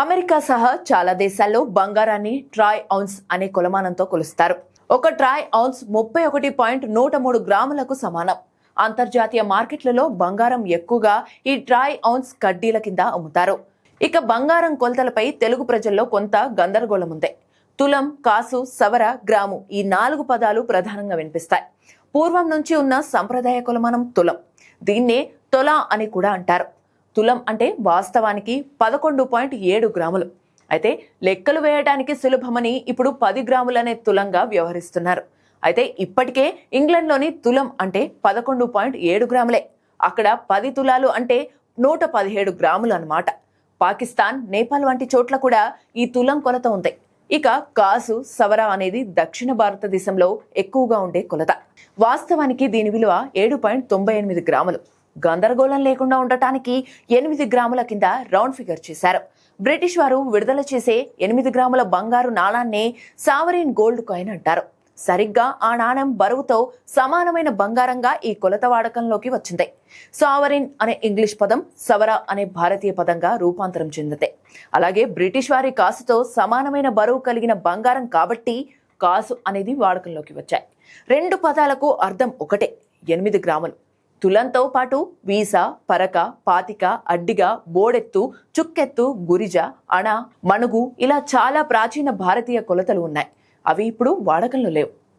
America సహా చాలా దేశాల్లో బంగారాన్ని ట్రాయ్ ఔన్స్ అనే కొలమానంతో కొలుస్తారు. ఒక ట్రాయ్ ఔన్స్ ముప్పై ఒకటి పాయింట్ నూట మూడు గ్రాములకు సమానం. అంతర్జాతీయ మార్కెట్లలో బంగారం ఎక్కువగా ఈ ట్రాయ్ ఔన్స్ కడ్డీల కింద అమ్ముతారు. ఇక బంగారం కొలతలపై తెలుగు ప్రజల్లో కొంత గందరగోళం ఉంది. తులం కాసు సవర గ్రాము ఈ నాలుగు పదాలు ప్రధానంగా వినిపిస్తాయి. పూర్వం నుంచి ఉన్న సంప్రదాయ కొలమానం తులం. దీన్నే తొల అని కూడా అంటారు. తులం అంటే వాస్తవానికి పదకొండు పాయింట్ ఏడు గ్రాములు. అయితే లెక్కలు వేయడానికి సులభమని ఇప్పుడు పది గ్రాములనే తులంగా వ్యవహరిస్తున్నారు. అయితే ఇప్పటికే ఇంగ్లండ్లోని తులం అంటే పదకొండు పాయింట్ ఏడు గ్రాములే. అక్కడ పది తులాలు అంటే నూట పదిహేడు గ్రాములు అనమాట పాకిస్తాన్ నేపాల్ వంటి చోట్ల కూడా ఈ తులం కొలత ఉంది. ఇక కాసు సవర అనేది దక్షిణ భారతదేశంలో ఎక్కువగా ఉండే కొలత. వాస్తవానికి దీని విలువ ఏడు పాయింట్ తొంభై ఎనిమిది గ్రాములు. గందరగోళం లేకుండా ఉండటానికి ఎనిమిది గ్రాముల కింద రౌండ్ ఫిగర్ చేశారు. బ్రిటిష్ వారు విడుదల చేసే ఎనిమిది గ్రాముల బంగారు నాణాన్నే సావరీన్ గోల్డ్ కాయిన్ అంటారు. సరిగ్గా ఆ నాణం బరువుతో సమానమైన బంగారంగా ఈ కొలత వాడకంలోకి వచ్చింది. సావరిన్ అనే ఇంగ్లీష్ పదం సవర అనే భారతీయ పదంగా రూపాంతరం చెందితే. అలాగే బ్రిటిష్ వారి కాసుతో సమానమైన బరువు కలిగిన బంగారం కాబట్టి కాసు అనేది వాడకంలోకి వచ్చాయి. రెండు పదాలకు అర్థం ఒకటే. ఎనిమిది గ్రాములు. తులంతో పాటు వీసా పరక పాతిక అడ్డిగ బోడెత్తు చుక్కెత్తు గురిజ అణ మణుగు ఇలా చాలా ప్రాచీన భారతీయ కొలతలు ఉన్నాయి. అవి ఇప్పుడు వాడకంలో లేవు.